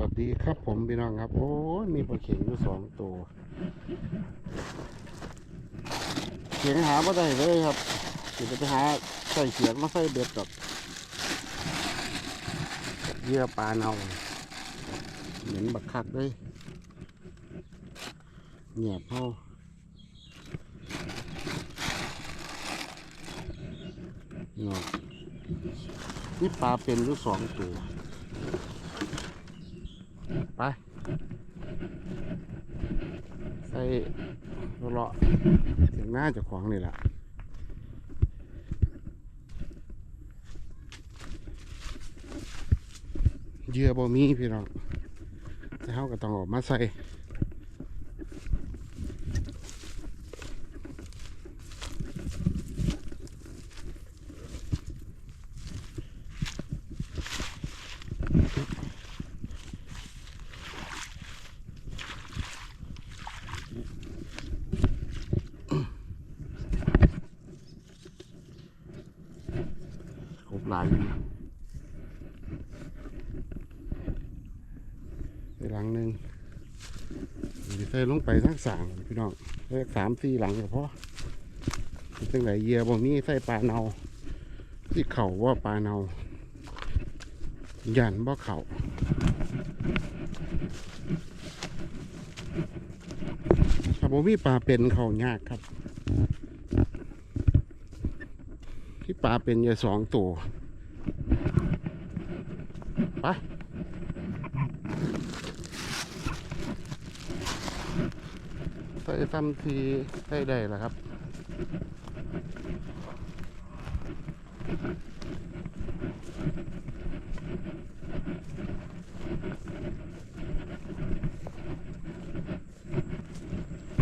วัสดีครับผมพี่น้องครับ โอ้ยมีปลาเข็งอยู่สองตัวเขียงหาไม่ได้เลยครับเดี๋ยวจะไปหาใส่เขียงมาใส่เบ็ดกับเหยื่อปลาเน่าเหม็นบักคักเลยเงียบเฮาเนาะนี่ปลาเป็นอยู่สองตัว ไป ใส่เลาะถึงหน้าจะขวางนี่แหละเยื่อบ่มีพี่น้องแต่เขาก็ต้องออกมาใส่ หลายไปหลังหนึ่งใส่ลงไปทั้งสามพี่น้องเลขสามสี่หลังก็พอจังไหนเหยื่อบ่มีใส่ปลาเนาที่เข่าว่าปลาเนายันบ่เข่าถ้าบ่มีปลาเป็นเขายากครับ ที่ปลาเป็นอยู่สองตัว ไปใส่ซ้ำทีได้ได้แล้วครับ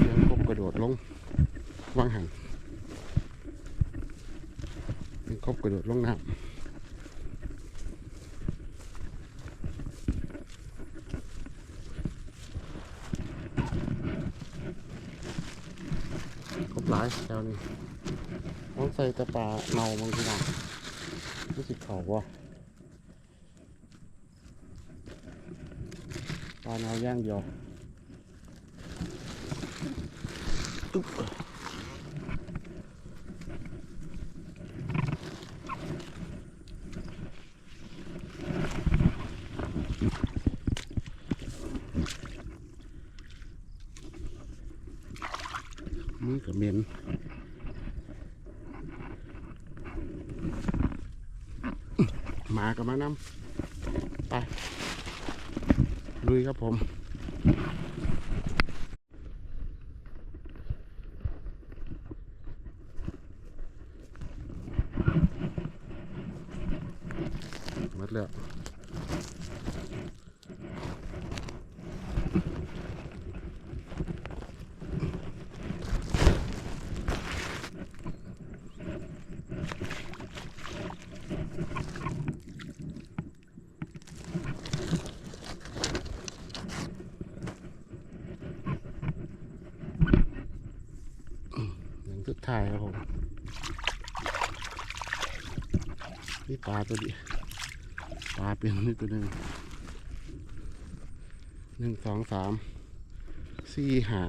เดี๋ยวกบกระโดดลงวางหันเป็นครบกระโดดลงน้ำค รบหลายแถวนี้ต้องใส่ตะปาเนาบางทีนะรู้สึกเขาว่าปลาเนาย่างเดียวตุ๊บมือกับเหม็นหมา กับมานำไปลุยครับผม หมดแล้วอย่างสุดท้ายครับผมนี่ ปลาตัวนี้ปลาเป็นนี่ตัวหนึ่งหนึ่งสองสามสี่หา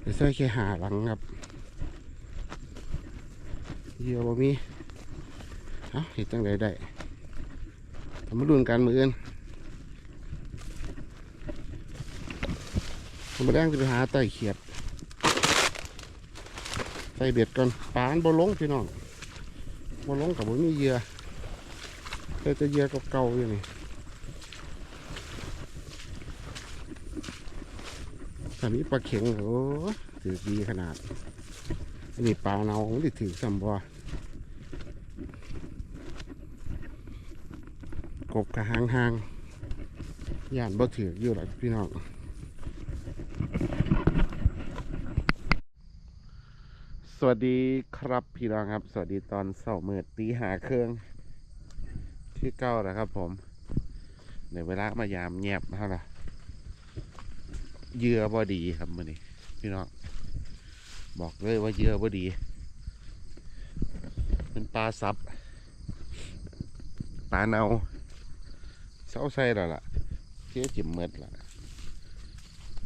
เดี๋ยวใส่แค่หาหลังครับเยื่อบ่มีเอ้าเห็นจังไดได้ทำมาดูกันมืออื่นผมมาแดงจะไปหาไต่เขียดใส่เบ็ดก่อนปลานบ่ลงพี่น้อง บ่ลงกับบ่มีเหยื่อแต่จะเหยื่อเก่าๆอยู่นี่ถ้ามีปลาเข็งโอ้ถือดีขนาดอันนี้ปลาเนามันได้ถือสัมบัวกบกระหางหางย่านบ่ถืออยู่หรอกพี่น้อง สวัสดีครับพี่น้องครับ สวัสดีตอนเสาร์มืดตีหาเครื่องที่เก้าแล้วครับผมในเวลามายามแยบเท่าไหร่เยื่อบอดีครับมือนี้พี่น้องบอกเลยว่าเยื่อบอดี เป็นปลาซับปลาเนาเศร้าใส่แล้วล่ะเสียจิ๋มเมดล่ะ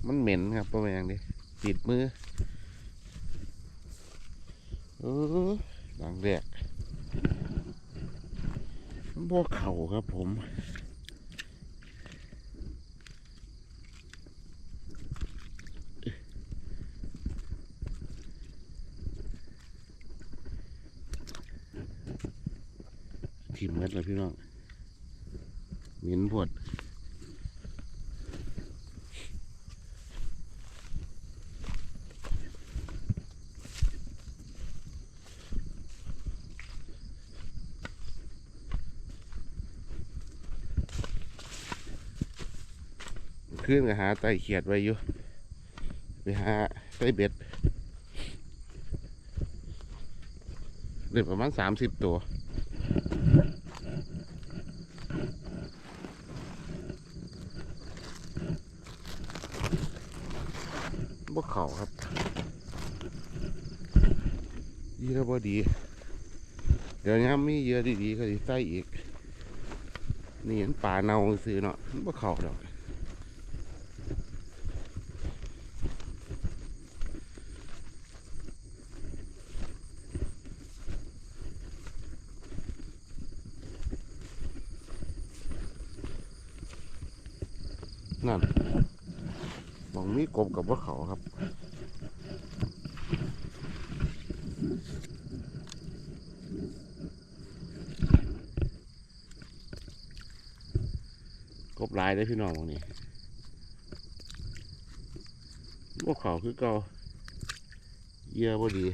มันเหม็นครับประมาณนี้ติดมือ เออดังแรกบ่เข่าครับผมทิมเม็ดเลยพี่น้องเหม็นปวด ขึ้นก็หาไตเขียดไว้อยู่ ไปหาไตเบ็ดเด็ประมาณสามสิบตัวบ่เข่าครับเยอะบ่ดี เดี๋ยวนี้มีเยอะดีๆก็สิใส่อีก นี่เห็นป่าเนาซื้อเนาะบ่เข่าดอก นั่นมองมีกบกับว่าเขาครับกบลายได้พี่น้องตรงนี้พวกเขาคือเก่าเยี่ยบดี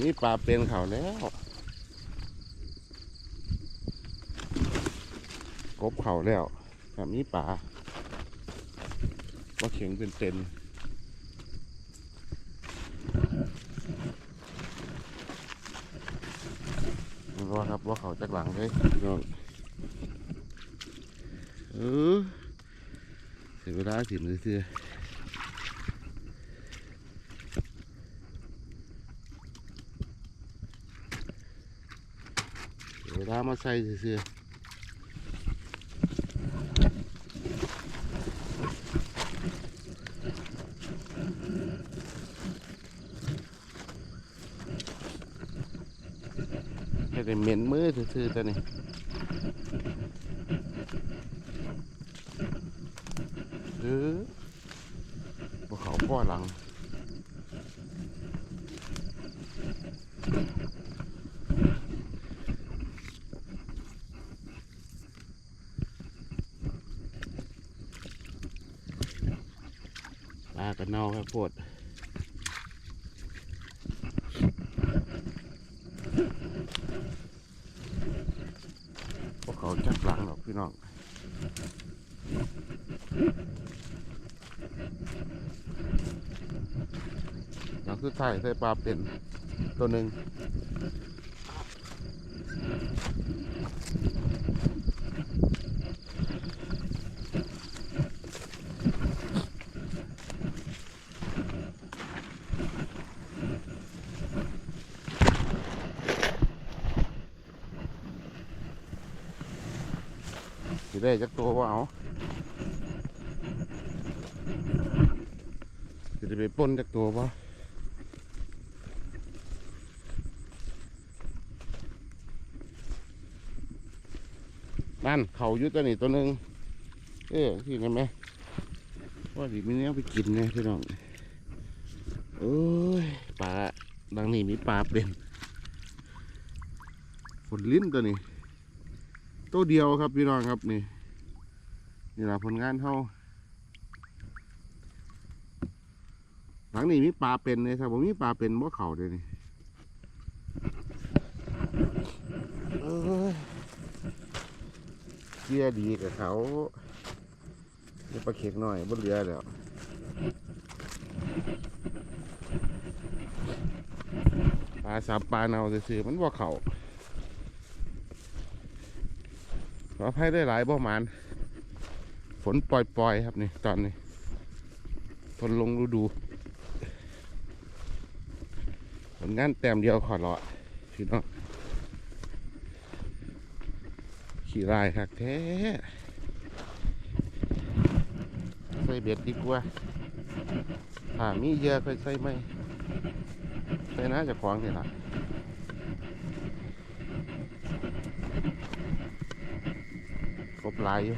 มีปลาเป็นเขาแล้วกบเขาแล้วถ้ามีปลาว่าเข็งเป็นเต็นมันว่าครับว่าเขาจากหลังเลยน้องเออเสียเวลาสิมเสื้อ ลามาใส่เสื้อๆให้ได้เหม็นมือซื่อๆตัวนี้เออบ่เขาพ่อหลัง ปลากันเนาครับปวดพวกเขาจับหลังหรอกพี่น้องหลังสุดท้ายใส่ปลาเป็นตัวหนึ่ง สิได้จักตัวว่าเอาสิได้ไปป้นจักตัวว่านั่นเขาอยุตัวนี้ตัวหนึ่งเอ้ยที่นั่นไหมว่าดิมีเนี้ยไปกินไงพี่น้องเอ้ยปลาดังนี้มีปลาเป็นฝนลิ้นตัวนี้ ตัวเดียวครับพี่น้องครับนี่นี่แหละผลงานเขาหลังนี้มีปลาเป็นเลยครับผมมีปลาเป็นบ่เข่าเลยนี่เกียดีกับเขาเดี๋ยวปลาเข็กหน่อยบนเรือแล้วปลาสับปลาเนาซื่อๆมันบ่เข่า ขออภัยได้หลายบ่หมาน ฝนปล่อยๆครับนี่ตอนนี้ฝนลงฤดูผลงานแต้มเดียวขอรอพี่น้องขี่ลายคักแท้ใส่เบ็ดดีกว่าถ้ามีเยอะค่อยใส่ไหมใส่น่าจะคว้างนี่ละ ครบหลายอยู่